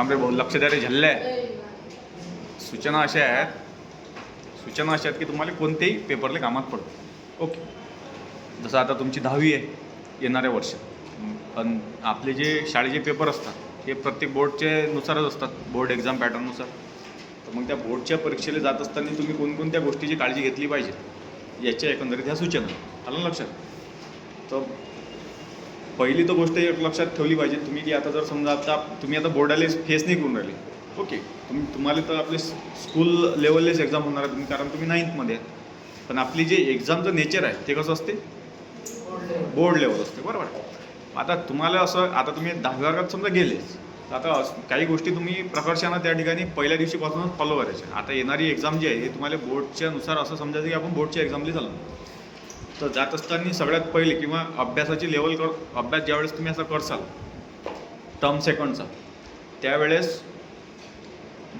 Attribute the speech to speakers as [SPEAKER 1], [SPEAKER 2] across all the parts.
[SPEAKER 1] थांबे भाऊ लक्ष द्या रे झल्ले सूचना अशा आहेत सूचना अशा आहेत की तुम्हाला कोणत्याही पेपरले कामात पडतो ओके. जसं आता तुमची दहावी आहे येणाऱ्या वर्षात पण आपले जे शाळेचे पेपर असतात ते प्रत्येक बोर्डचे नुसारच असतात बोर्ड एक्झाम पॅटर्ननुसार तर मग त्या बोर्डच्या परीक्षेला जात असताना तुम्ही कोणकोणत्या गोष्टीची काळजी घेतली पाहिजे याच्या एकंदरीत ह्या सूचना. आलं ना लक्षात? तर पहिली तर गोष्ट एक लक्षात ठेवली पाहिजे. तुम्ही की आता जर समजा आता तुम्ही आता बोर्डाला फेस नाही करून राहिले. ओके तुम्ही तुम्हाला तर आपले स्कूल लेवललेच एक्झाम होणार आहे तुम्ही कारण तुम्ही नाईन्थमध्ये आहे पण आपली जे एक्झामचं नेचर आहे ते कसं असते? बोर्ड लेवल असते. बरोबर आता तुम्हाला असं आता तुम्ही दहाव्या वर्गात समजा गेलेच. आता अस- काही गोष्टी तुम्ही प्रकर्षानं त्या ठिकाणी पहिल्या दिवशीपासूनच फॉलो करायच्या. आता येणारी एक्झाम जी आहे हे तुम्हाला बोर्डच्या नुसार असं समजायचं की आपण बोर्डच्या एक्झामला झालं तर जात असताना सगळ्यात पहिले किंवा अभ्यासाची लेवल कर अभ्यास ज्यावेळेस तुम्ही असं करसाल टर्म सेकंडचा त्यावेळेस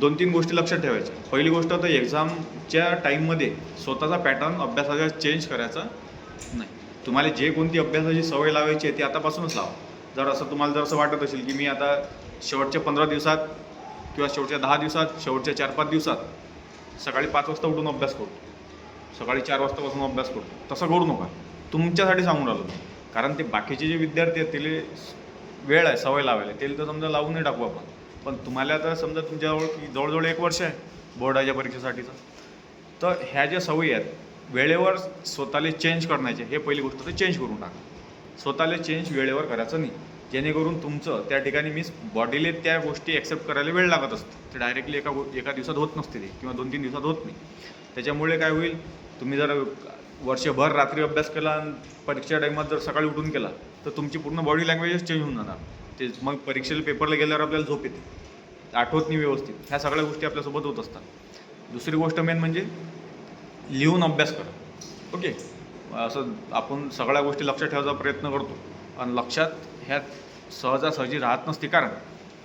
[SPEAKER 1] दोन तीन गोष्टी लक्षात ठेवायच्या. पहिली गोष्ट तर एक्झामच्या टाईममध्ये स्वतःचा पॅटर्न अभ्यासाचा चेंज करायचा नाही. तुम्हाला जे कोणती अभ्यासाची सवय लावायची आहे ती आतापासूनच लावा. जर असं तुम्हाला जर असं वाटत असेल की मी आता शेवटच्या पंधरा दिवसात किंवा शेवटच्या दहा दिवसात शेवटच्या चार पाच दिवसात सकाळी पाच वाजता उठून अभ्यास करतो. सकाळी चार वाजतापासून अभ्यास करतो. तसं करू नका. तुमच्यासाठी सांगून राहिलो मी. कारण ते बाकीचे जे विद्यार्थी आहेत त्याला वेळ आहे सवय लावायला. त्याला तर समजा लावून नाही टाकू आपण. पण तुम्हाला तर समजा तुमच्याजवळ की जवळजवळ एक वर्ष आहे बोर्डाच्या परीक्षेसाठीचं. तर ह्या ज्या सवयी आहेत वेळेवर स्वतःला चेंज करण्याचे हे पहिली गोष्ट तर चेंज करून टाका. स्वतःला चेंज वेळेवर करायचं नाही. जेणेकरून तुमचं त्या ठिकाणी मीन्स बॉडीला त्या गोष्टी ॲक्सेप्ट करायला वेळ लागत असते. ते डायरेक्टली एका एका दिवसात होत नसते ते किंवा दोन तीन दिवसात होत नाही. त्याच्यामुळे काय होईल तुम्ही जर वर्षभर रात्री अभ्यास केला आणि परीक्षा टाईमात जर सकाळी उठून केला तर तुमची पूर्ण बॉडी लँग्वेजच चेंज होऊन जाणार. ते मग परीक्षेला पेपरला गेल्यावर आपल्याला झोप येते. आठवत नाही व्यवस्थित. ह्या सगळ्या गोष्टी आपल्यासोबत होत असतात. दुसरी गोष्ट मेन म्हणजे लिहून अभ्यास करा. ओके? असं आपण सगळ्या गोष्टी लक्षात ठेवायचा प्रयत्न करतो. आणि लक्षात ह्यात सहजासहजी राहत नसते कारण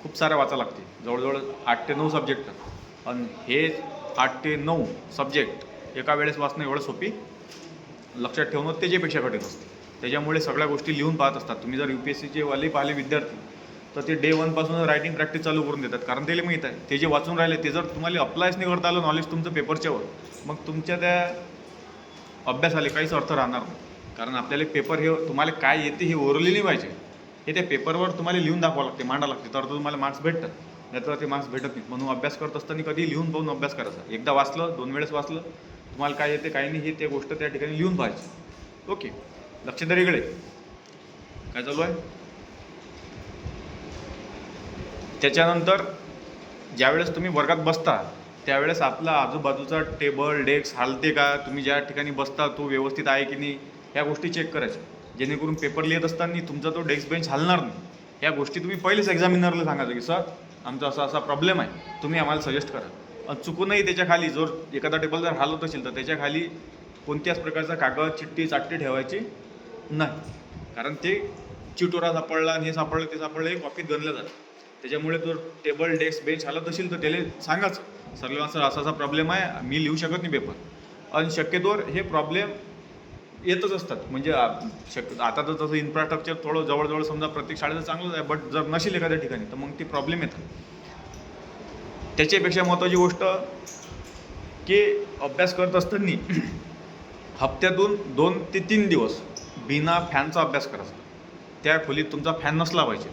[SPEAKER 1] खूप साऱ्या वाचा लागते. जवळजवळ आठ ते नऊ सब्जेक्ट आणि हे आठ ते नऊ सब्जेक्ट एका वेळेस वाचणं एवढं सोपी लक्षात ठेवणं त्याच्यापेक्षा कठीण असते. त्याच्यामुळे सगळ्या गोष्टी लिहून पाहत असतात. तुम्ही जर यू पी एस सीचे वाले पाहिले विद्यार्थी तर ते डे वनपासून रायटिंग प्रॅक्टिस चालू करून देतात. कारण त्याला माहीत आहे ते जे वाचून राहिले ते जर तुम्हाला अप्लायच नाही करता आलं नॉलेज तुमचं पेपरच्यावर मग तुमच्या त्या अभ्यासाला काहीच अर्थ राहणार नाही. कारण आपल्याला पेपर हे तुम्हाला काय येते हे ओरली नाही पाहिजे. हे त्या पेपरवर तुम्हाला लिहून दाखवावं लागते मांडा लागते. तर तुम्हाला मार्क्स भेटतात. नाहीतर ते मार्क्स भेटत नाही म्हणून अभ्यास करत असताना कधी लिहून पाहून अभ्यास करायचा. एकदा वाचलं दोन वेळेस वाचलं तुम्हाला काय येते काय नाही हे ते गोष्ट त्या ठिकाणी लिहून पाहायची. ओके. लक्ष तर इकडे. काय चालू आहे? त्याच्यानंतर ज्यावेळेस तुम्ही वर्गात बसता त्यावेळेस आपला आजूबाजूचा टेबल डेस्क हालते का? तुम्ही ज्या ठिकाणी बसता तो व्यवस्थित आहे की नाही? ह्या गोष्टी चेक करायच्या. जेणेकरून पेपर लिहित असताना तुमचा तो डेस्क बेंच हलणार नाही. ह्या गोष्टी तुम्ही पहिलेच एक्झामिनरला सांगायचं की सर आमचा असा असा प्रॉब्लेम आहे. तुम्ही आम्हाला सजेस्ट करा. चुकूनही त्याच्याखाली जर एखादा टेबल जर हालत असेल तर त्याच्याखाली कोणत्याच प्रकारचा कागद चिठ्ठी चाट्टी ठेवायची नाही. कारण ते चिटोरा सापडला आणि हे सापडलं ते सापडलं हे कॉपीत गणलं जातं. त्याच्यामुळे जर टेबल डेस्क बेंच हालत असेल तर त्याला सांगाच सरला सर असा असा प्रॉब्लेम आहे मी लिहू शकत नाही पेपर आणि शक्यतोवर हे प्रॉब्लेम येतच असतात. म्हणजे शक्य आता तर तसं इन्फ्रास्ट्रक्चर थोडं जवळजवळ समजा प्रत्येक शाळेचं चांगलंच आहे बट जर नसेल एखाद्या ठिकाणी तर मग ते प्रॉब्लेम येतात. त्याच्यापेक्षा महत्त्वाची गोष्ट की अभ्यास करत असताना हप्त्यातून दोन ते तीन दिवस बिना फॅनचा अभ्यास करायचा त्या खोलीत तुमचा फॅन नसला पाहिजे.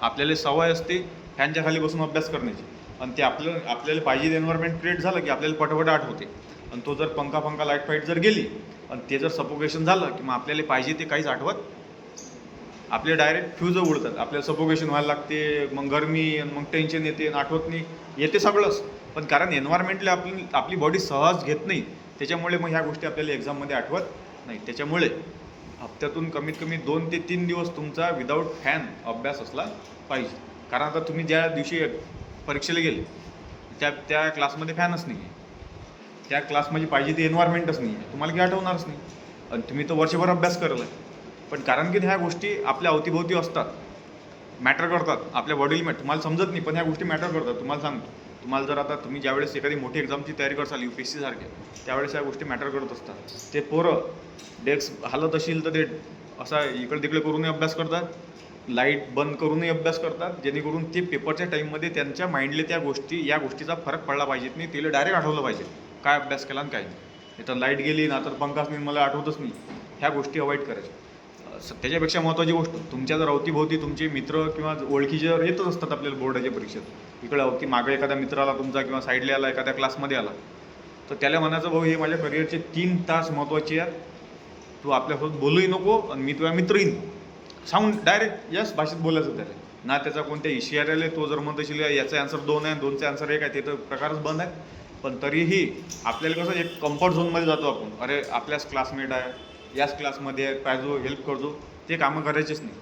[SPEAKER 1] आपल्याला सवय असते फॅनच्या खाली बसून अभ्यास करण्याची. आणि ते आपलं आपल्याला पाहिजे एन्व्हायरमेंट क्रिएट झालं की आपल्याला पटापट आठवते आणि तो जर पंखा पंखा लाइट फाईट जर गेली आणि ते जर सपोकेशन झालं की मग आपल्याला पाहिजे ते काहीच आठवत आपले डायरेक्ट फ्यूज उडतात. आपल्याला सपोकेशन व्हायला लागते मग गरमी आणि मग टेन्शन येते आणि आठवत नाही. येते सगळंच. पण कारण एन्व्हायरमेंटला आपली आपली बॉडी सहज घेत नाही. त्याच्यामुळे मग ह्या गोष्टी आपल्याला एक्झाममध्ये आठवत नाही. त्याच्यामुळे हप्त्यातून कमीत कमी दोन ते तीन दिवस तुमचा विदाऊट फॅन अभ्यास असला पाहिजे. कारण आता तुम्ही ज्या दिवशी परीक्षेला गेले त्या त्या क्लासमध्ये फॅनच नाही आहे त्या क्लासमध्ये पाहिजे ते एन्व्हायरमेंटच नाही आहे तुम्हाला काही आठवणारच नाही. आणि तुम्ही तर वर्षभर अभ्यास करला पण कारण की ह्या गोष्टी आपल्या अवतीभोवती असतात. मॅटर करतात. आपल्या वडील मॅट तुम्हाला समजत नाही पण ह्या गोष्टी मॅटर करतात. तुम्हाला सांगतो. तुम्हाला जर आता तुम्ही ज्यावेळेस एखादी मोठी एक्झामची तयारी करसाल यू पी एस सी सारख्या त्यावेळेस ह्या गोष्टी मॅटर करत असतात. ते पोरं डेस्क हालत असेल तर ते असा इकडे तिकडे करूनही अभ्यास करतात. लाइट बंद करूनही अभ्यास करतात. जेणेकरून ते पेपरच्या टाईममध्ये त्यांच्या माइंडले त्या गोष्टी या गोष्टीचा फरक पडला पाहिजेत नाही तिला डायरेक्ट आठवलं पाहिजे. काय अभ्यास केला आणि काय नाही. तर लाइट गेली ना तर पंखाच नाही मला आठवतच नाही. ह्या गोष्टी अवॉइड करायच्या. त्याच्यापेक्षा महत्त्वाची गोष्ट तुमच्या जर अवतीभोवती तुमचे मित्र किंवा ओळखीचे जर येतच असतात आपल्याला बोर्डाच्या परीक्षेत इकडे अवती मागं एखादा मित्र आला तुमचा किंवा साईडला आला एखाद्या क्लासमध्ये आला तर त्याला म्हणायचं भाऊ हे माझ्या करिअरचे तीन तास महत्त्वाचे आहेत. तू आपल्यासोबत बोलूही नको आणि मी तुझ्या मित्रही सांगून डायरेक्ट यस भाषेत बोलायचं त्याला. ना त्याचा कोणत्या इशियाऱ्याला तो जर म्हणत असेल याचा आन्सर दोन आहे दोनचे आन्सर एक आहे ते तर प्रकारच बंद आहे. पण तरीही आपल्याला कसं एक कम्फर्ट झोनमध्ये जातो आपण. अरे आपल्याच क्लासमेट आहे. याच क्लासमध्ये पाहिजो हेल्प करजो. ते कामं करायचेच नाही.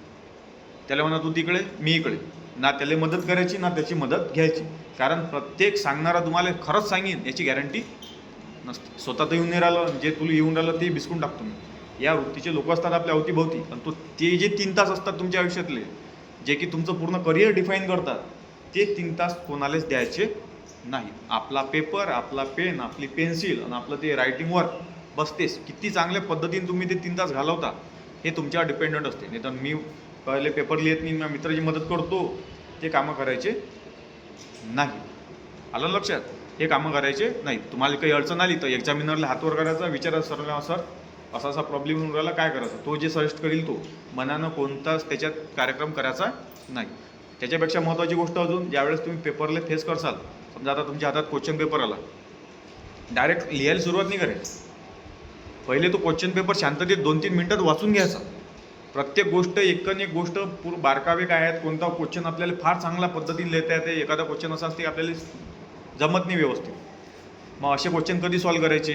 [SPEAKER 1] त्याला म्हणा तू तिकडे मी इकडे. ना त्याला मदत करायची ना त्याची मदत घ्यायची. कारण प्रत्येक सांगणारा तुम्हाला खरंच सांगेन याची गॅरंटी नसते. स्वतः तर येऊन नाही राहिलं जे तुला येऊन राहिलं ते बिस्कून टाकतो मी. या वृत्तीचे लोक असतात आपल्या अवतीभोवती. आणि तो ते जे तीन तास असतात तुमच्या आयुष्यातले जे की तुमचं पूर्ण करिअर डिफाईन करतात ते तीन तास कोणालाच द्यायचे नाही. आपला पेपर आपला पेन आपली पेन्सिल आणि आपलं ते रायटिंग वर्क बसतेस. किती चांगल्या पद्धतीने तुम्ही ते तीन तास घालवता हे तुमच्यावर डिपेंडंट असते. नाही तर मी पहिले पेपर लिहित नाही माझ्या मित्राची मदत करतो ते कामं करायचे नाही. आलं लक्षात? हे कामं करायचे नाही तुम्हाला काही अडचण आली तर एक्झामिनरला हातवर करायचा विचारा सरला सर असा असा प्रॉब्लेम होऊन राहिला काय करायचं? तो जे सजेस्ट करील तो. मनानं कोणताच त्याच्यात कार्यक्रम करायचा नाही. त्याच्यापेक्षा महत्त्वाची गोष्ट अजून ज्यावेळेस तुम्ही पेपरला फेस करसाल समजा आता तुमच्या हातात क्वेश्चन पेपर आला. डायरेक्ट लिहायला सुरुवात नाही करायची. पहिले तो क्वेश्चन पेपर शांततेत दोन तीन मिनटात वाचून घ्यायचा. प्रत्येक गोष्ट एकन एक गोष्ट पूर बारकावे काय आहेत कोणता क्वेश्चन आपल्याला फार चांगल्या पद्धतीने लिहिता येते एखादा क्वेश्चन असा असते की आपल्याला जमत नाही व्यवस्थित. मग असे क्वेश्चन कधी सॉल्व करायचे?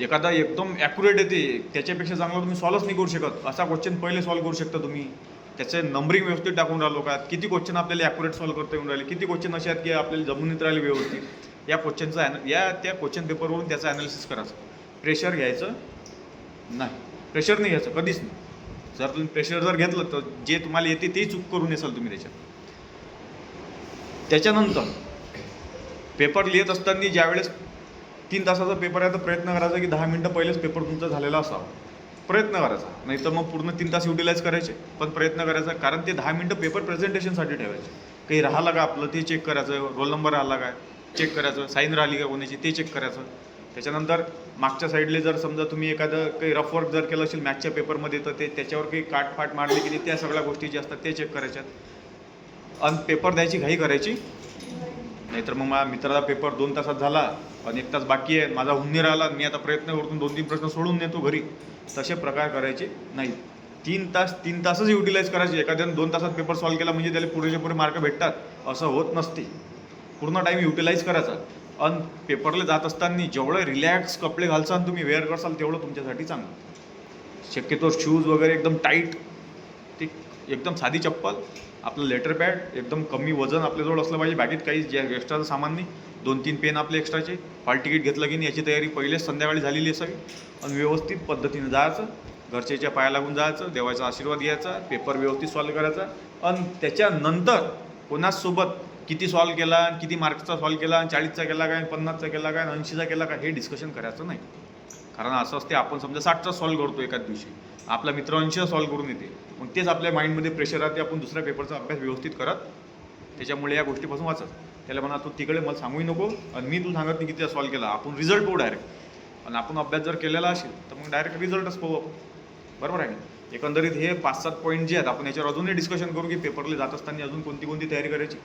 [SPEAKER 1] एखादा एकदम ॲक्युरेट येते त्याच्यापेक्षा चांगला तुम्ही सॉल्वच नाही करू शकत. असा क्वेश्चन पहिले सॉल्व करू शकता तुम्ही. त्याचे नंबरिंग व्यवस्थित टाकून राहिलो का? किती क्वेश्चन आपल्याला ॲक्युरेट सॉल्व करता येऊन राहिले? किती क्वेश्चन असे आहेत की आपल्याला जमून येत राहिले व्यवस्थित? या क्वेश्चनचा या त्या क्वेश्चन पेपरवरून त्याचा ॲनालिसिस करायचं. प्रेशर घ्यायचं? नाही. प्रेशर नाही घ्यायचं कधीच नाही. जर तुम्ही प्रेशर जर घेतलं तर जे तुम्हाला येते ते चूक करून येसाल तुम्ही त्याच्यात. त्याच्यानंतर पेपर लिहित असताना ज्यावेळेस तीन तासाचा पेपर आहे तर प्रयत्न करायचा की दहा मिनटं पहिलेच पेपर तुमचा झालेला असावा. प्रयत्न करायचा. नाही तर मग पूर्ण तीन तास युटिलाइज करायचे. पण प्रयत्न करायचा कारण ते दहा मिनटं पेपर प्रेझेंटेशनसाठी ठेवायचे. काही राहिलं का आपलं ते चेक करायचं. रोल नंबर आला काय चेक करायचं. साईन राहिली का कोणाची? ते चेक करायचं. त्याच्यानंतर मागच्या साईडले जर समजा तुम्ही एखादं काही रफ वर्क जर केलं असेल मॅथच्या पेपरमध्ये तर ते त्याच्यावर काही काटफाट मारली की नाही, त्या सगळ्या गोष्टी ज्या असतात ते चेक करायच्यात. आणि पेपर द्यायची घाई करायची. नाहीतर मग माझ्या मित्राचा पेपर दोन तासात झाला आणि एक तास बाकी आहे माझा होऊन राहिला मी आता प्रयत्न करतो दोन तीन प्रश्न सोडून नेतो घरी. तसे प्रकार करायचे नाही तीन तास तीन तासच युटिलाइज करायचे. एखाद्यानं दोन तासात पेपर सॉल्व्ह केला म्हणजे त्याला पुरेसे पुरे मार्क भेटतात. असं होत नसते. पूर्ण टाईम युटिलाइज करायचा. अन पेपरला जात असताना जेवढं रिलॅक्स कपडे घालसान तुम्ही वेअर करसाल तेवढं तुमच्यासाठी चांगलं. शक्यतो शूज वगैरे एकदम टाईट ते एकदम साधी चप्पल आपलं लेटर पॅड एकदम कमी वजन आपल्याजवळ असलं पाहिजे. बॅगेत काही जे एक्स्ट्राचं सामान नाही दोन तीन पेन आपले एक्स्ट्राचे हॉल तिकीट घेतलं की नाही याची तयारी पहिलेच संध्याकाळी झालेली असावी आणि व्यवस्थित पद्धतीने जायचं घरच्याच्या पाया लागून जायचं देवाचा आशीर्वाद घ्यायचा पेपर व्यवस्थित सॉल्व करायचा. आणि त्याच्यानंतर कोणासोबत किती सॉल्व केला आणि किती मार्क्सचा सॉल्व केला आणि चाळीसचा केला काय पन्नासचा केला काय ऐंशीचा केला काय हे डिस्कशन करायचं नाही. कारण असं असते आपण समजा साठचा सॉल्व करतो एकाच दिवशी. आपला मित्र ऐंशीचा सॉल्व करून येते. मग तेच आपल्या माइंडमध्ये प्रेशर राहते आपण दुसऱ्या पेपरचा अभ्यास व्यवस्थित करत त्याच्यामुळे या गोष्टीपासून वाचत. त्याला म्हणा तू तिकडे मला सांगूही नको आणि मी तू सांगत नाही किती सॉल्व केला. आपण रिझल्ट पाहू डायरेक्ट आणि आपण अभ्यास जर केलेला असेल तर मग डायरेक्ट रिझल्टच पाहू आपण. बरोबर आहे ना? एकंदरीत हे पाच सात पॉईंट जे आहेत आपण याच्यावर अजूनही डिस्कशन करू की पेपरला जात असताना अजून कोणती कोणती तयारी करायची?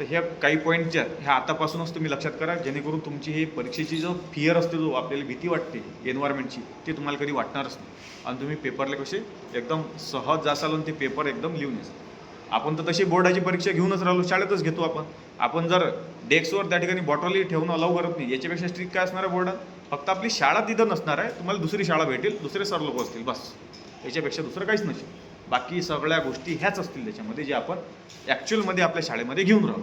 [SPEAKER 1] तर ह्या काही पॉईंट ज्या ह्या आतापासूनच तुम्ही लक्षात करा जेणेकरून तुमची ही परीक्षेची जो फिअर असते जो आपल्याला भीती वाटते एन्व्हायरमेंटची ती तुम्हाला कधी वाटणारच नाही. आणि तुम्ही पेपरला कसे एकदम सहज जासाल आणि ते पेपर एकदम लिहून येसाल. आपण तर तशी बोर्डाची परीक्षा घेऊनच राहिलो शाळेतच घेतो आपण. आपण जर डेस्कवर त्या ठिकाणी बॉटलही ठेवणं अलाव करत नाही याच्यापेक्षा स्ट्रिक्ट काय असणार आहे बोर्डात फक्त आपली शाळा तिथं नसणार आहे तुम्हाला दुसरी शाळा भेटेल दुसरे सर लोक असतील बस. याच्यापेक्षा दुसरं काहीच नसेल. बाकी सगळ्या गोष्टी ह्याच असतील त्याच्यामध्ये जे आपण ॲक्च्युअलमध्ये आपल्या शाळेमध्ये घेऊन राहू.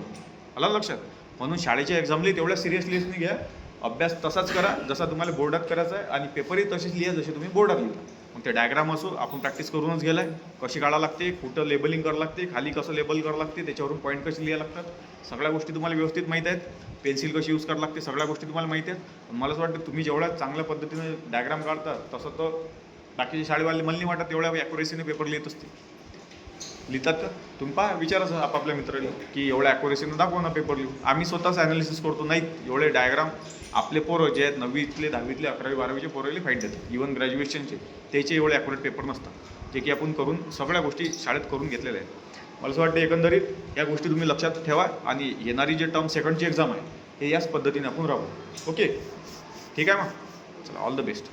[SPEAKER 1] आला लक्षात? म्हणून शाळेच्या एक्झामली तेवढ्या सिरियसलीसनी घ्या. अभ्यास तसाच करा. जसा तुम्हाला बोर्डात करायचा आहे आणि पेपरही तसेच लिहा जसे तुम्ही बोर्डात लिहा. मग ते डायग्राम असो आपण प्रॅक्टिस करूनच गेलाय. कशी काढा लागते? कुठं लेबलिंग करावं लागते? खाली कसं लेबल करावं लागते? त्याच्यावरून पॉईंट कसे लिहायला लागतात? सगळ्या गोष्टी तुम्हाला व्यवस्थित माहीत आहेत. पेन्सिल कशी यूज करावं लागते? सगळ्या गोष्टी तुम्हाला माहिती आहेत. मला असं वाटतं तुम्ही जेवढ्या चांगल्या पद्धतीने डायग्राम काढता तसं तर बाकीचे शाळेवाले मला नाही वाटत तेवढ्या ॲक्युरेसीने पेपर लिहित असते लिहितात का? तुम्ही पहा विचारायचं आपापल्या मित्राला की एवढ्या ॲक्युरेसीनं दाखवा ना पेपर लिहू आम्ही स्वतःच ॲनालिसिस करतो नाहीत एवढे डायग्राम आपले पोरं जे आहेत नववीतले दहावीतले अकरावी बारावीचे पोरले फाईट देतात. इवन ग्रॅज्युएशनचे त्याचे एवढे ॲक्युरेट पेपर नसतात. जे की आपण करून सगळ्या गोष्टी शाळेत करून घेतलेल्या आहेत. मला असं वाटतं एकंदरीत या गोष्टी तुम्ही लक्षात ठेवा आणि येणारी जे टर्म सेकंडची एक्झाम आहे हे याच पद्धतीने आपण राहू ओके ठीक आहे मग? चला ऑल द बेस्ट